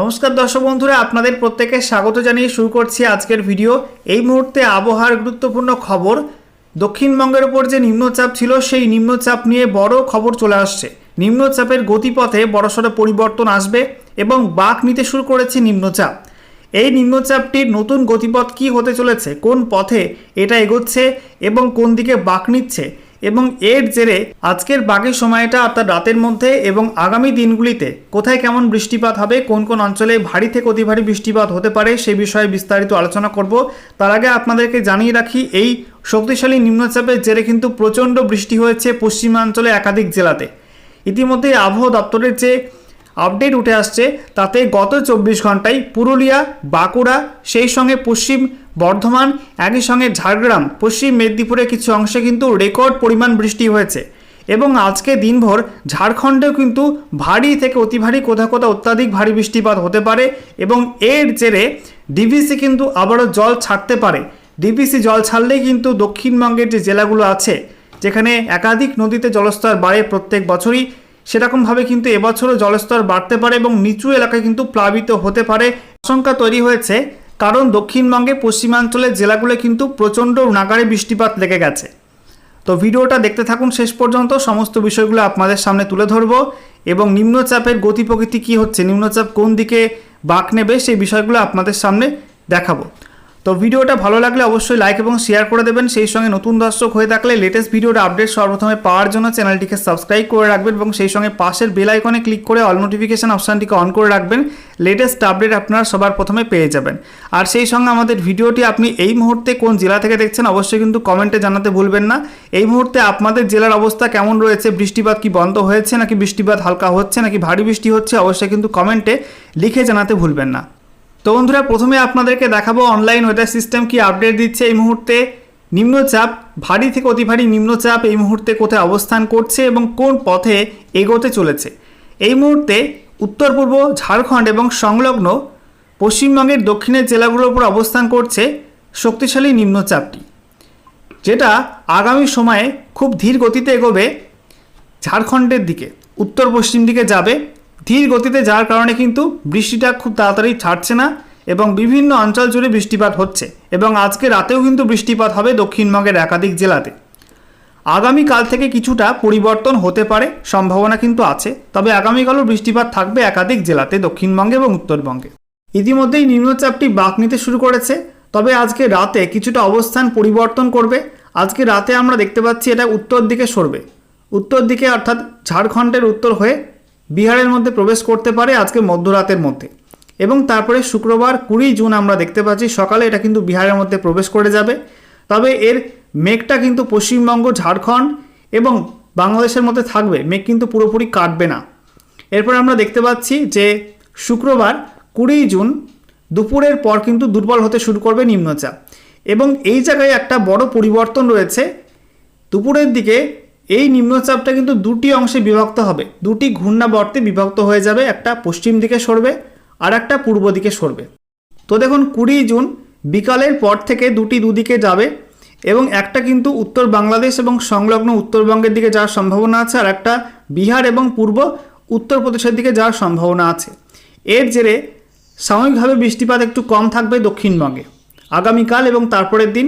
নমস্কার দর্শক বন্ধুরা, আপনাদের প্রত্যেকে স্বাগত জানিয়ে শুরু করছি আজকের ভিডিও। এই মুহূর্তে আবহাওয়ার গুরুত্বপূর্ণ খবর, দক্ষিণবঙ্গের ওপর যে নিম্নচাপ ছিল, সেই নিম্নচাপ নিয়ে বড় খবর চলে আসছে। নিম্নচাপের গতিপথে বড়সড় পরিবর্তন আসবে এবং বাঁক নিতে শুরু করেছে নিম্নচাপ। এই নিম্নচাপটির নতুন গতিপথ কি হতে চলেছে, কোন পথে এটা এগোচ্ছে এবং কোন দিকে বাঁক নিচ্ছে এবং এর জেরে আজকের বাকি সময়টা অর্থাৎ রাতের মধ্যে এবং আগামী দিনগুলিতে কোথায় কেমন বৃষ্টিপাত হবে, কোন কোন অঞ্চলে ভারী থেকে অতি ভারী বৃষ্টিপাত হতে পারে সে বিষয়ে বিস্তারিত আলোচনা করব। তার আগে আপনাদেরকে জানিয়ে রাখি, এই শক্তিশালী নিম্নচাপের জেরে কিন্তু প্রচণ্ড বৃষ্টি হয়েছে পশ্চিমাঞ্চলে একাধিক জেলাতে। ইতিমধ্যে আবহাওয়া দপ্তরের যে আপডেট উঠে আসছে তাতে গত চব্বিশ ঘন্টায় পুরুলিয়া, বাঁকুড়া, সেই সঙ্গে পশ্চিম বর্ধমান, একই সঙ্গে ঝাড়গ্রাম, পশ্চিম মেদিনীপুরের কিছু অংশে কিন্তু রেকর্ড পরিমাণ বৃষ্টি হয়েছে। এবং আজকে দিনভর ঝাড়খণ্ডেও কিন্তু ভারী থেকে অতি ভারী কোথাও কোথাও অত্যাধিক ভারী বৃষ্টিপাত হতে পারে এবং এর জেরে ডিভিসি কিন্তু আবারও জল ছাড়তে পারে। ডিভিসি জল ছাড়লেই কিন্তু দক্ষিণবঙ্গের যে জেলাগুলো আছে, যেখানে একাধিক নদীতে জলস্তর বাড়ে প্রত্যেক বছরই সেরকমভাবে কিন্তু এবছরও জলস্তর বাড়তে পারে এবং নিচু এলাকায় কিন্তু প্লাবিত হতে পারে। আশঙ্কা তৈরি হয়েছে, কারণ দক্ষিণবঙ্গে পশ্চিমাঞ্চলের জেলাগুলো কিন্তু প্রচণ্ড নাগারে বৃষ্টিপাত লেগে গেছে। তো ভিডিওটা দেখতে থাকুন শেষ পর্যন্ত, সমস্ত বিষয়গুলো আপনাদের সামনে তুলে ধরব এবং নিম্নচাপের গতি প্রকৃতি কী হচ্ছে, নিম্নচাপ কোন দিকে বাঁক নেবে সেই বিষয়গুলো আপনাদের সামনে দেখাবো। তো ভিডিওটা ভালো লাগলে অবশ্যই লাইক এবং শেয়ার করে দেবেন। সেই সঙ্গে নতুন দর্শক হয়ে থাকলে লেটেস্ট ভিডিওর আপডেট সর্বপ্রথমে পাওয়ার জন্য চ্যানেলটিকে সাবস্ক্রাইব করে রাখবেন এবং সেই সঙ্গে পাশের বেল আইকনে ক্লিক করে অল নোটিফিকেশন অপশানটিকে অন করে রাখবেন। লেটেস্ট আপডেট আপনারা সবার প্রথমে পেয়ে যাবেন। আর সেই সঙ্গে আমাদের ভিডিওটি আপনি এই মুহূর্তে কোন জেলা থেকে দেখছেন অবশ্যই কিন্তু কমেন্টে জানাতে ভুলবেন না। এই মুহূর্তে আপনাদের জেলার অবস্থা কেমন রয়েছে? বৃষ্টিপাত কি বন্ধ হয়েছে নাকি বৃষ্টিপাত হালকা হচ্ছে নাকি ভারী বৃষ্টি হচ্ছে? অবশ্যই কিন্তু কমেন্টে লিখে জানাতে ভুলবেন না। তো বন্ধুরা, প্রথমে আপনাদেরকে দেখাবো অনলাইন ওয়েদার সিস্টেম কি আপডেট দিচ্ছে এই মুহূর্তে। নিম্নচাপ, ভারী থেকে অতি ভারী নিম্নচাপ এই মুহূর্তে কোথায় অবস্থান করছে এবং কোন পথে এগোতে চলেছে। এই মুহূর্তে উত্তর পূর্ব, ঝাড়খণ্ড এবং সংলগ্ন পশ্চিমবঙ্গের দক্ষিণের জেলাগুলোর উপর অবস্থান করছে শক্তিশালী নিম্নচাপটি, যেটা আগামী সময়ে খুব ধীর গতিতে এগোবে ঝাড়খণ্ডের দিকে। উত্তর পশ্চিম দিকে যাবে ধীর গতিতে যাওয়ার কারণে কিন্তু বৃষ্টিটা খুব তাড়াতাড়ি ছাড়ছে না এবং বিভিন্ন অঞ্চল জুড়ে বৃষ্টিপাত হচ্ছে এবং আজকে রাতেও কিন্তু বৃষ্টিপাত হবে দক্ষিণবঙ্গের একাধিক জেলাতে। আগামীকাল থেকে কিছুটা পরিবর্তন হতে পারে, সম্ভাবনা কিন্তু আছে, তবে আগামীকালও বৃষ্টিপাত থাকবে একাধিক জেলাতে, দক্ষিণবঙ্গে এবং উত্তরবঙ্গে। ইতিমধ্যেই নিম্নচাপটি বাঁক নিতে শুরু করেছে, তবে আজকে রাতে কিছুটা অবস্থান পরিবর্তন করবে। আজকে রাতে আমরা দেখতে পাচ্ছি এটা উত্তর দিকে সরবে। উত্তর দিকে অর্থাৎ ঝাড়খণ্ডের উত্তর হয়ে বিহারের মধ্যে প্রবেশ করতে পারে আজকে মধ্যরাতের মধ্যে। এবং তারপরে শুক্রবার কুড়ি জুন আমরা দেখতে পাচ্ছি, সকালে এটা কিন্তু বিহারের মধ্যে প্রবেশ করে যাবে। তবে এর মেঘটা কিন্তু পশ্চিমবঙ্গ, ঝাড়খণ্ড এবং বাংলাদেশের মধ্যে থাকবে। মেঘ কিন্তু পুরোপুরি কাটবে না। এরপর আমরা দেখতে পাচ্ছি যে শুক্রবার কুড়ি জুন দুপুরের পর কিন্তু দুর্বল হতে শুরু করবে নিম্নচাপ। এবং এই জায়গায় একটা বড় পরিবর্তন রয়েছে। দুপুরের দিকে এই নিম্নচাপটা কিন্তু দুটি অংশে বিভক্ত হবে। দুটি ঘূর্ণাবর্তে বিভক্ত হয়ে যাবে, একটা পশ্চিম দিকে সরবে আর একটা পূর্ব দিকে সরবে। তো দেখুন, কুড়ি জুন বিকালের পর থেকে দুটি দুদিকে যাবে এবং একটা কিন্তু উত্তর বাংলাদেশ এবং সংলগ্ন উত্তরবঙ্গের দিকে যাওয়ার সম্ভাবনা আছে আর একটা বিহার এবং পূর্ব উত্তরপ্রদেশের দিকে যাওয়ার সম্ভাবনা আছে। এর জেরে সাময়িকভাবে বৃষ্টিপাত একটু কম থাকবে দক্ষিণবঙ্গে। আগামীকাল এবং তারপরের দিন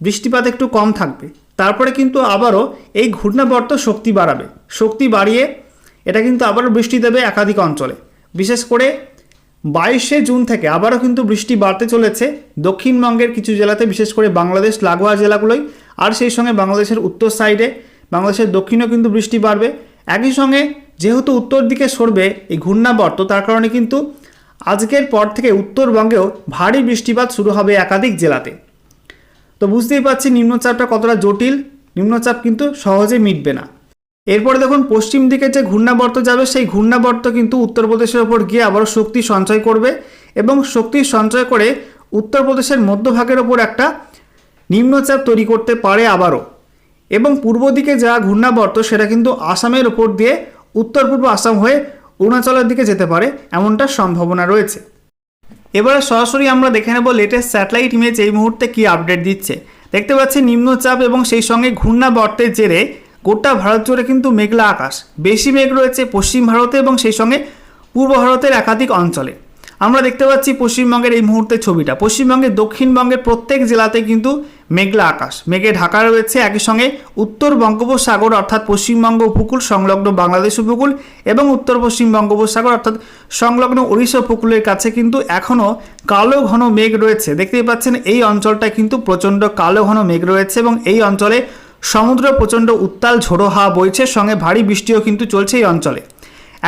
বৃষ্টিপাত একটু কম থাকবে। তারপরে কিন্তু আবারও এই ঘূর্ণাবর্ত শক্তি বাড়াবে। শক্তি বাড়িয়ে এটা কিন্তু আবারও বৃষ্টি দেবে একাধিক অঞ্চলে। বিশেষ করে বাইশে জুন থেকে আবারও কিন্তু বৃষ্টি বাড়তে চলেছে দক্ষিণবঙ্গের কিছু জেলাতে, বিশেষ করে বাংলাদেশ, লাগোয়া জেলাগুলোই আর সেই সঙ্গে বাংলাদেশের উত্তর সাইডে, বাংলাদেশের দক্ষিণেও কিন্তু বৃষ্টি বাড়বে। একই সঙ্গে যেহেতু উত্তর দিকে সরবে এই ঘূর্ণাবর্ত, তার কারণে কিন্তু আজকের পর থেকে উত্তরবঙ্গেও ভারী বৃষ্টিপাত শুরু হবে একাধিক জেলাতে। তো বুঝতেই পারছি নিম্নচাপটা কতটা জটিল, নিম্নচাপ কিন্তু সহজে মিটবে না। এরপরে দেখুন, পশ্চিম দিকে যে ঘূর্ণাবর্ত যাবে, সেই ঘূর্ণাবর্ত কিন্তু উত্তরপ্রদেশের ওপর গিয়ে আবারও শক্তি সঞ্চয় করবে এবং শক্তি সঞ্চয় করে উত্তরপ্রদেশের মধ্যভাগের ওপর একটা নিম্নচাপ তৈরি করতে পারে আবারও। এবং পূর্ব দিকে যা ঘূর্ণাবর্ত, সেটা কিন্তু আসামের ওপর দিয়ে উত্তর পূর্ব আসাম হয়ে অরুণাচলের দিকে যেতে পারে, এমনটা সম্ভাবনা রয়েছে। এবারে সরাসরি আমরা দেখে নেব লেটেস্ট স্যাটেলাইট ইমেজ এই মুহূর্তে কি আপডেট দিচ্ছে। দেখতে পাচ্ছি নিম্নচাপ এবং সেই সঙ্গে ঘূর্ণাবর্তের জেরে গোটা ভারত জুড়ে কিন্তু মেঘলা আকাশ। বেশি মেঘ রয়েছে পশ্চিম ভারতে এবং সেই সঙ্গে পূর্ব ভারতের একাধিক অঞ্চলে। আমরা দেখতে পাচ্ছি পশ্চিমবঙ্গের এই মুহূর্তে ছবিটা। পশ্চিমবঙ্গের দক্ষিণবঙ্গের প্রত্যেক জেলাতে কিন্তু মেঘলা আকাশ। মেঘে ঢাকা রয়েছে একই সঙ্গে উত্তর বঙ্গোপসাগর, অর্থাৎ পশ্চিমবঙ্গ উপকূল সংলগ্ন বাংলাদেশ উপকূল এবং উত্তর পশ্চিম বঙ্গোপসাগর, অর্থাৎ সংলগ্ন ওড়িশা উপকূলের কাছে কিন্তু এখনও কালো ঘন মেঘ রয়েছে। দেখতেই পাচ্ছেন, এই অঞ্চলটায় কিন্তু প্রচণ্ড কালো ঘন মেঘ রয়েছে এবং এই অঞ্চলে সমুদ্র প্রচণ্ড উত্তাল, ঝোড়ো হাওয়া বইছে, সঙ্গে ভারী বৃষ্টিও কিন্তু চলছে এই অঞ্চলে।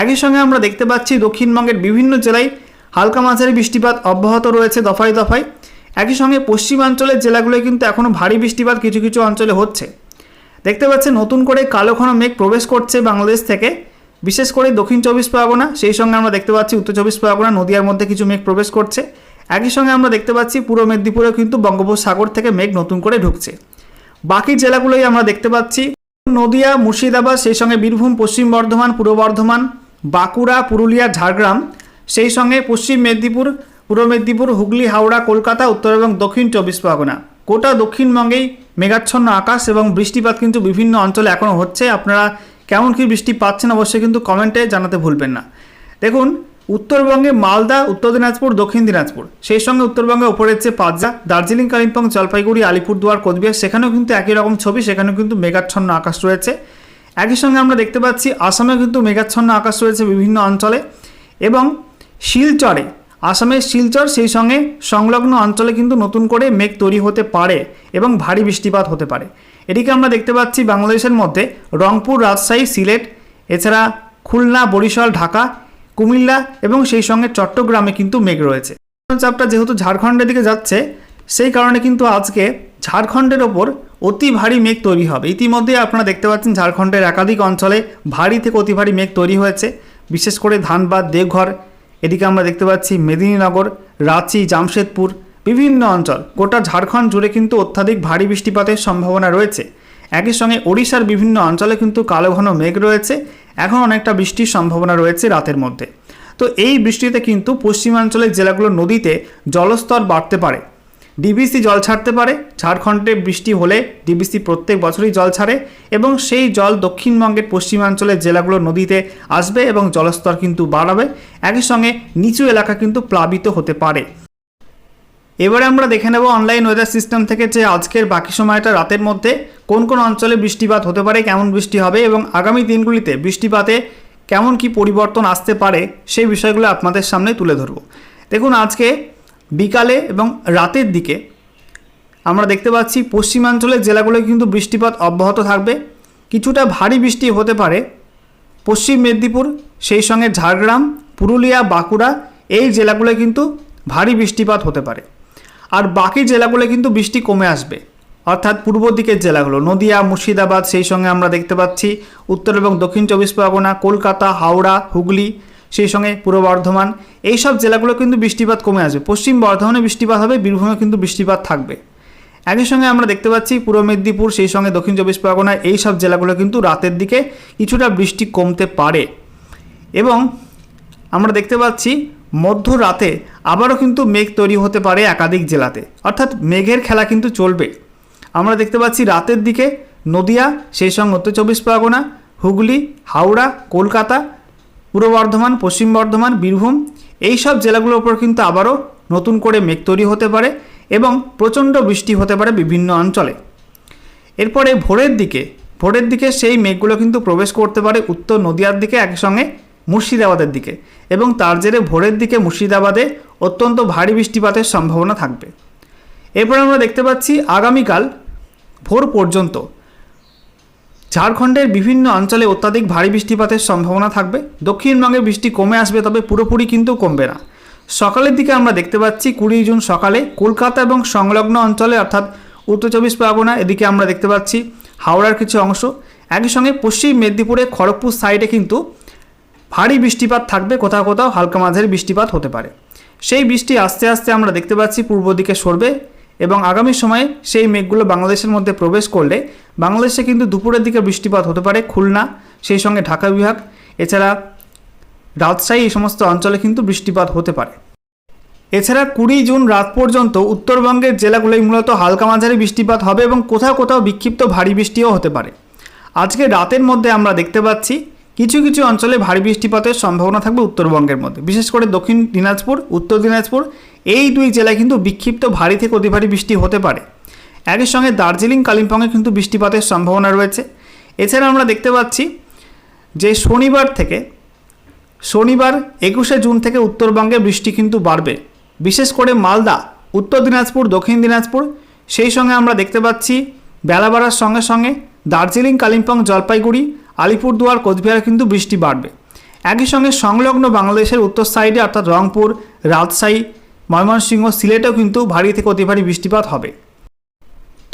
একই সঙ্গে আমরা দেখতে পাচ্ছি দক্ষিণবঙ্গের বিভিন্ন জেলায় হালকা মাঝারি বৃষ্টিপাত অব্যাহত রয়েছে দফায় দফায়। একই সঙ্গে পশ্চিমাঞ্চলের জেলাগুলোয় কিন্তু এখনও ভারী বৃষ্টিপাত কিছু কিছু অঞ্চলে হচ্ছে। দেখতে পাচ্ছেন, নতুন করে কালো ঘন মেঘ প্রবেশ করছে বাংলাদেশ থেকে। বিশেষ করে দক্ষিণ চব্বিশ পরগনা, সেই সঙ্গে আমরা দেখতে পাচ্ছি উত্তর চব্বিশ পরগনা, নদীয়ার মধ্যে কিছু মেঘ প্রবেশ করছে। একই সঙ্গে আমরা দেখতে পাচ্ছি পূর্ব মেদিনীপুরেও কিন্তু বঙ্গোপসাগর থেকে মেঘ নতুন করে ঢুকছে। বাকি জেলাগুলোই আমরা দেখতে পাচ্ছি নদিয়া, মুর্শিদাবাদ, সেই সঙ্গে বীরভূম, পশ্চিম বর্ধমান, পূর্ব বর্ধমান, বাঁকুড়া, পুরুলিয়া, ঝাড়গ্রাম। সেই সঙ্গে পশ্চিম মেদিনীপুর, পূর্ব মেদিনীপুর, হুগলি, হাওড়া, কলকাতা, উত্তর এবং দক্ষিণ চব্বিশ পরগনা। গোটা দক্ষিণবঙ্গেই মেঘাচ্ছন্ন আকাশ এবং বৃষ্টিপাত কিন্তু বিভিন্ন অঞ্চলে এখনও হচ্ছে। আপনারা কেমন কী বৃষ্টি পাচ্ছেন অবশ্যই কিন্তু কমেন্টে জানাতে ভুলবেন না। দেখুন, উত্তরবঙ্গে মালদা, উত্তর দিনাজপুর, দক্ষিণ দিনাজপুর। সেই সঙ্গে উত্তরবঙ্গে ওপরের যে পাঁচজা দার্জিলিং, কালিম্পং, জলপাইগুড়ি, আলিপুরদুয়ার, কোচবিহার, সেখানেও কিন্তু একই রকম ছবি, সেখানেও কিন্তু মেঘাচ্ছন্ন আকাশ রয়েছে। একই সঙ্গে আমরা দেখতে পাচ্ছি, আসামেও কিন্তু মেঘাচ্ছন্ন আকাশ রয়েছে বিভিন্ন অঞ্চলে এবং শিলচরে। আসামের শিলচর সেই সঙ্গে সংলগ্ন অঞ্চলে কিন্তু নতুন করে মেঘ তৈরি হতে পারে এবং ভারী বৃষ্টিপাত হতে পারে। এটিকে আমরা দেখতে পাচ্ছি বাংলাদেশের মধ্যে রংপুর, রাজশাহী, সিলেট, এছাড়া খুলনা, বরিশাল, ঢাকা, কুমিল্লা এবং সেই সঙ্গে চট্টগ্রামে কিন্তু মেঘ রয়েছে। চাপটা যেহেতু ঝাড়খণ্ডের দিকে যাচ্ছে, সেই কারণে কিন্তু আজকে ঝাড়খণ্ডের ওপর অতি ভারী মেঘ তৈরি হবে। ইতিমধ্যে আপনারা দেখতে পাচ্ছেন ঝাড়খণ্ডের একাধিক অঞ্চলে ভারী থেকে অতি ভারী মেঘ তৈরি হয়েছে। বিশেষ করে ধানবাদ, দেওঘর এদিকে আমরা দেখতে পাচ্ছি মেদিনীনগর, রাঁচি, জামশেদপুর, বিভিন্ন অঞ্চল। গোটা ঝাড়খণ্ড জুড়ে কিন্তু অত্যাধিক ভারী বৃষ্টিপাতের সম্ভাবনা রয়েছে। একই সঙ্গে ওড়িশার বিভিন্ন অঞ্চলে কিন্তু কালো ঘন মেঘ রয়েছে। এখন অনেকটা বৃষ্টির সম্ভাবনা রয়েছে রাতের মধ্যে। তো এই বৃষ্টিতে কিন্তু পশ্চিমাঞ্চলের জেলাগুলোর নদীতে জলস্তর বাড়তে পারে। ডিবিসি জল ছাড়তে পারে। ঝাড়খণ্ডে বৃষ্টি হলে ডিবিসি প্রত্যেক বছরই জল ছাড়ে এবং সেই জল দক্ষিণবঙ্গের পশ্চিমাঞ্চলের জেলাগুলোর নদীতে আসবে এবং জলস্তর কিন্তু বাড়াবে। একই সঙ্গে নিচু এলাকা কিন্তু প্লাবিত হতে পারে। এবারে আমরা দেখে নেব অনলাইন ওয়েদার সিস্টেম থেকে যে আজকের বাকি সময়টা রাতের মধ্যে কোন কোন অঞ্চলে বৃষ্টিপাত হতে পারে, কেমন বৃষ্টি হবে এবং আগামী দিনগুলিতে বৃষ্টিপাতে কেমন কি পরিবর্তন আসতে পারে সেই বিষয়গুলো আপনাদের সামনে তুলে ধরব। দেখুন, আজকে বিকালে এবং রাতের দিকে আমরা দেখতে পাচ্ছি পশ্চিমাঞ্চলের জেলাগুলোয় কিন্তু বৃষ্টিপাত অব্যাহত থাকবে। কিছুটা ভারী বৃষ্টি হতে পারে পশ্চিম মেদিনীপুর, সেই সঙ্গে ঝাড়গ্রাম, পুরুলিয়া, বাঁকুড়া এই জেলাগুলোয় কিন্তু ভারী বৃষ্টিপাত হতে পারে। আর বাকি জেলাগুলো কিন্তু বৃষ্টি কমে আসবে। অর্থাৎ পূর্ব দিকের জেলাগুলো, নদিয়া, মুর্শিদাবাদ, সেই সঙ্গে আমরা দেখতে পাচ্ছি উত্তর এবং দক্ষিণ চব্বিশ পরগনা, কলকাতা, হাওড়া, হুগলি সেই সঙ্গে পূর্ব বর্ধমান, এইসব জেলাগুলো কিন্তু বৃষ্টিপাত কমে আসবে। পশ্চিম বর্ধমানে বৃষ্টিপাত হবে বীরভূমে কিন্তু বৃষ্টিপাত থাকবে। একই সঙ্গে আমরা দেখতে পাচ্ছি পূর্ব মেদিনীপুর, সেই সঙ্গে দক্ষিণ চব্বিশ পরগনা এই সব জেলাগুলো কিন্তু রাতের দিকে কিছুটা বৃষ্টি কমতে পারে। এবং আমরা দেখতে পাচ্ছি মধ্যরাতে আবারও কিন্তু মেঘ তৈরি হতে পারে একাধিক জেলাতে। অর্থাৎ মেঘের খেলা কিন্তু চলবে। আমরা দেখতে পাচ্ছি রাতের দিকে নদিয়া, সেই সঙ্গে উত্তর চব্বিশ পরগনা, হুগলি, হাওড়া, কলকাতা পূর্ব বর্ধমান, পশ্চিম বর্ধমান, বীরভূম, এই সব জেলাগুলোর উপর কিন্তু আবারও নতুন করে মেঘ তৈরি হতে পারে এবং প্রচণ্ড বৃষ্টি হতে পারে বিভিন্ন অঞ্চলে। এরপরে ভোরের দিকে ভোরের দিকে সেই মেঘগুলো কিন্তু প্রবেশ করতে পারে উত্তর নদিয়ার দিকে একসঙ্গে মুর্শিদাবাদের দিকে এবং তার জেরে ভোরের দিকে মুর্শিদাবাদে অত্যন্ত ভারী বৃষ্টিপাতের সম্ভাবনা থাকবে। এরপর আমরা দেখতে পাচ্ছি আগামীকাল ভোর পর্যন্ত ঝাড়খণ্ডের বিভিন্ন অঞ্চলে অত্যাধিক ভারী বৃষ্টিপাতের সম্ভাবনা থাকবে। দক্ষিণবঙ্গে বৃষ্টি কমে আসবে, তবে পুরোপুরি কিন্তু কমবে না। সকালের দিকে আমরা দেখতে পাচ্ছি কুড়ি জুন সকালে কলকাতা এবং সংলগ্ন অঞ্চলে, অর্থাৎ উত্তর চব্বিশ পরগনা এদিকে আমরা দেখতে পাচ্ছি হাওড়ার কিছু অংশ। একই সঙ্গে পশ্চিম মেদিনীপুরে খড়গপুর সাইডে কিন্তু ভারী বৃষ্টিপাত থাকবে, কোথাও কোথাও হালকা মাঝারি বৃষ্টিপাত হতে পারে। সেই বৃষ্টি আস্তে আস্তে আমরা দেখতে পাচ্ছি, পূর্ব দিকে সরবে। এবং আগামী সময়ে সেই মেঘগুলো বাংলাদেশের মধ্যে প্রবেশ করলে বাংলাদেশে কিন্তু দুপুরের দিকে বৃষ্টিপাত হতে পারে, খুলনা, সেই সঙ্গে ঢাকা বিভাগ, এছাড়া রাজশাহী এই সমস্ত অঞ্চলে কিন্তু বৃষ্টিপাত হতে পারে। এছাড়া কুড়ি জুন রাত পর্যন্ত উত্তরবঙ্গের জেলাগুলোয় মূলত হালকা মাঝারি বৃষ্টিপাত হবে এবং কোথাও কোথাও বিক্ষিপ্ত ভারী বৃষ্টিও হতে পারে। আজকে রাতের মধ্যে আমরা দেখতে পাচ্ছি কিছু কিছু অঞ্চলে ভারী বৃষ্টিপাতের সম্ভাবনা থাকবে উত্তরবঙ্গের মধ্যে। বিশেষ করে দক্ষিণ দিনাজপুর, উত্তর দিনাজপুর, এই দুই জেলায় কিন্তু বিক্ষিপ্ত ভারী থেকে অতি ভারী বৃষ্টি হতে পারে। একই সঙ্গে দার্জিলিং, কালিম্পংয়ে কিন্তু বৃষ্টিপাতের সম্ভাবনা রয়েছে। এছাড়া আমরা দেখতে পাচ্ছি যে শনিবার থেকে, শনিবার একুশে জুন থেকে উত্তরবঙ্গে বৃষ্টি কিন্তু বাড়বে। বিশেষ করে মালদা, উত্তর দিনাজপুর, দক্ষিণ দিনাজপুর, সেই সঙ্গে আমরা দেখতে পাচ্ছি বেলা বাড়ার সঙ্গে সঙ্গে দার্জিলিং, কালিম্পং, জলপাইগুড়ি আলিপুরদুয়ার, কোচবিহারে কিন্তু বৃষ্টি বাড়বে। একই সঙ্গে সংলগ্ন বাংলাদেশের উত্তর সাইডে অর্থাৎ রংপুর, রাজশাহী, ময়মনসিংহ, সিলেটেও কিন্তু ভারী থেকে অতি ভারী বৃষ্টিপাত হবে।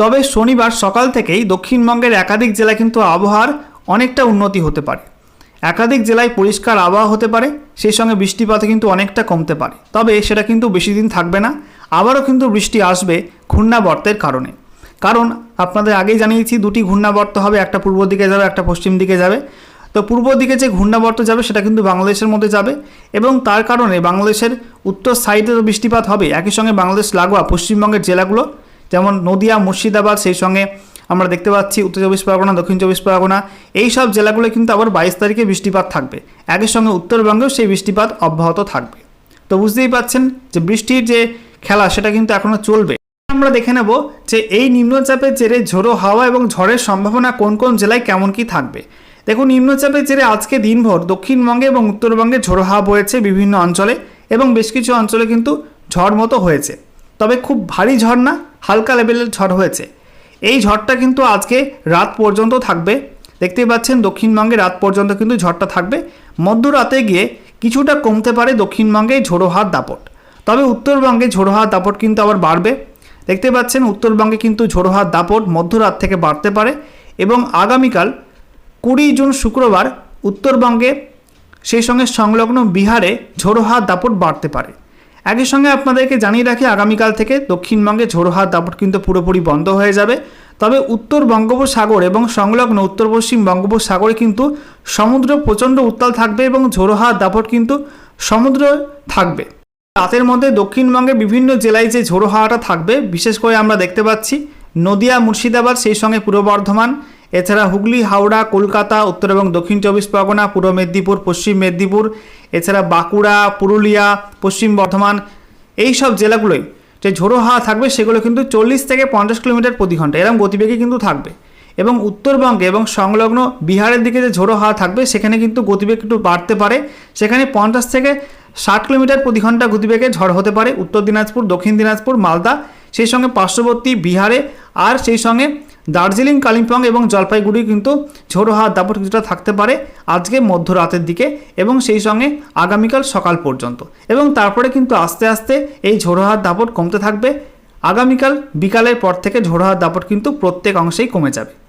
তবে শনিবার সকাল থেকেই দক্ষিণবঙ্গের একাধিক জেলায় কিন্তু আবহাওয়ার অনেকটা উন্নতি হতে পারে। একাধিক জেলায় পরিষ্কার আবহাওয়া হতে পারে, সেই সঙ্গে বৃষ্টিপাতও কিন্তু অনেকটা কমতে পারে। তবে সেটা কিন্তু বেশি দিন থাকবে না, আবারও কিন্তু বৃষ্টি আসবে ঘূর্ণাবর্তের কারণে। কারণ আপনাদের আগেই জানিয়েছি দুটি ঘূর্ণাবর্ত হবে, একটা পূর্ব দিকে যাবে, একটা পশ্চিম দিকে যাবে। তো পূর্ব দিকে যে ঘূর্ণাবর্ত যাবে, সেটা কিন্তু বাংলাদেশের মধ্যে যাবে এবং তার কারণে বাংলাদেশের উত্তর সাইডে তো বৃষ্টিপাত হবে একই সঙ্গে বাংলাদেশ লাগোয়া পশ্চিমবঙ্গের জেলাগুলো, যেমন নদিয়া, মুর্শিদাবাদ, সেই সঙ্গে আমরা দেখতে পাচ্ছি উত্তর চব্বিশ পরগনা, দক্ষিণ চব্বিশ পরগনা, এই সব জেলাগুলো কিন্তু আবার বাইশ তারিখে বৃষ্টিপাত থাকবে। একই সঙ্গে উত্তরবঙ্গেও সেই বৃষ্টিপাত অব্যাহত থাকবে। তো বুঝতেই পাচ্ছেন যে বৃষ্টির যে খেলা, সেটা কিন্তু এখনও চলবে। আমরা দেখে নেব যে এই নিম্নচাপের জেরে ঝোড়ো হাওয়া এবং ঝড়ের সম্ভাবনা কোন কোন জেলায় কেমন কি থাকবে। দেখুন, নিম্নচাপের জেরে আজকে দিনভর দক্ষিণবঙ্গে এবং উত্তরবঙ্গে ঝোড়ো হাওয়া বয়েছে বিভিন্ন অঞ্চলে এবং বেশ কিছু অঞ্চলে কিন্তু ঝড় মতো হয়েছে। তবে খুব ভারী ঝড় না, হালকা লেভেলের ঝড় হয়েছে। এই ঝড়টা কিন্তু আজকে রাত পর্যন্ত থাকবে। দেখতেই পাচ্ছেন, দক্ষিণবঙ্গে রাত পর্যন্ত কিন্তু ঝড়টা থাকবে। মধ্যরাতে গিয়ে কিছুটা কমতে পারে দক্ষিণবঙ্গে ঝোড়ো হাওয়ার দাপট। তবে উত্তরবঙ্গে ঝোড়ো হাওয়ার দাপট কিন্তু আবার বাড়বে। দেখতে পাচ্ছেন উত্তরবঙ্গে কিন্তু ঝোড়ো হাওয়ার দাপট মধ্যরাত থেকে বাড়তে পারে এবং আগামীকাল কুড়ি জুন শুক্রবার উত্তরবঙ্গে সেই সঙ্গে সংলগ্ন বিহারে ঝোড়ো হাওয়ার দাপট বাড়তে পারে। একই সঙ্গে আপনাদেরকে জানিয়ে রাখি, আগামীকাল থেকে দক্ষিণবঙ্গে ঝোড়ো হাওয়ার দাপট কিন্তু পুরোপুরি বন্ধ হয়ে যাবে। তবে উত্তর বঙ্গোপসাগর এবং সংলগ্ন উত্তর পশ্চিম বঙ্গোপসাগরে কিন্তু সমুদ্র প্রচণ্ড উত্তাল থাকবে এবং ঝোড়ো হাওয়ার দাপট কিন্তু সমুদ্র থাকবে। রাতের মধ্যে দক্ষিণবঙ্গের বিভিন্ন জেলায় যে ঝোড়ো হাওয়াটা থাকবে, বিশেষ করে আমরা দেখতে পাচ্ছি নদিয়া, মুর্শিদাবাদ, সেই সঙ্গে পূর্ব বর্ধমান, এছাড়া হুগলি, হাওড়া, কলকাতা, উত্তর এবং দক্ষিণ চব্বিশ পরগনা, পূর্ব মেদিনীপুর, পশ্চিম মেদিনীপুর, এছাড়া বাঁকুড়া, পুরুলিয়া, পশ্চিম বর্ধমান, এই সব জেলাগুলোই যে ঝোড়ো হাওয়া থাকবে, সেগুলো কিন্তু চল্লিশ থেকে পঞ্চাশ কিলোমিটার প্রতি ঘণ্টা, এরকম গতিবেগে কিন্তু থাকবে। এবং উত্তরবঙ্গে এবং সংলগ্ন বিহারের দিকে যে ঝোড়ো হাওয়া থাকবে, সেখানে কিন্তু গতিবেগ একটু বাড়তে পারে, সেখানে পঞ্চাশ থেকে ষাট কিলোমিটার প্রতি ঘণ্টা গতিবেগে ঝড় হতে পারে। উত্তর দিনাজপুর, দক্ষিণ দিনাজপুর, মালদা, সেই সঙ্গে পার্শ্ববর্তী বিহারে আর সেই সঙ্গে দার্জিলিং, কালিম্পং এবং জলপাইগুড়ি কিন্তু ঝোড়ো হাওয়ার দাপট কিছুটা থাকতে পারে আজকে মধ্যরাতের দিকে এবং সেই সঙ্গে আগামীকাল সকাল পর্যন্ত। এবং তারপরে কিন্তু আস্তে আস্তে এই ঝোড়ো হাওয়ার দাপট কমতে থাকবে। আগামীকাল বিকালের পর থেকে ঝোড়ো হাওয়ার দাপট কিন্তু প্রত্যেক অংশেই কমে যাবে।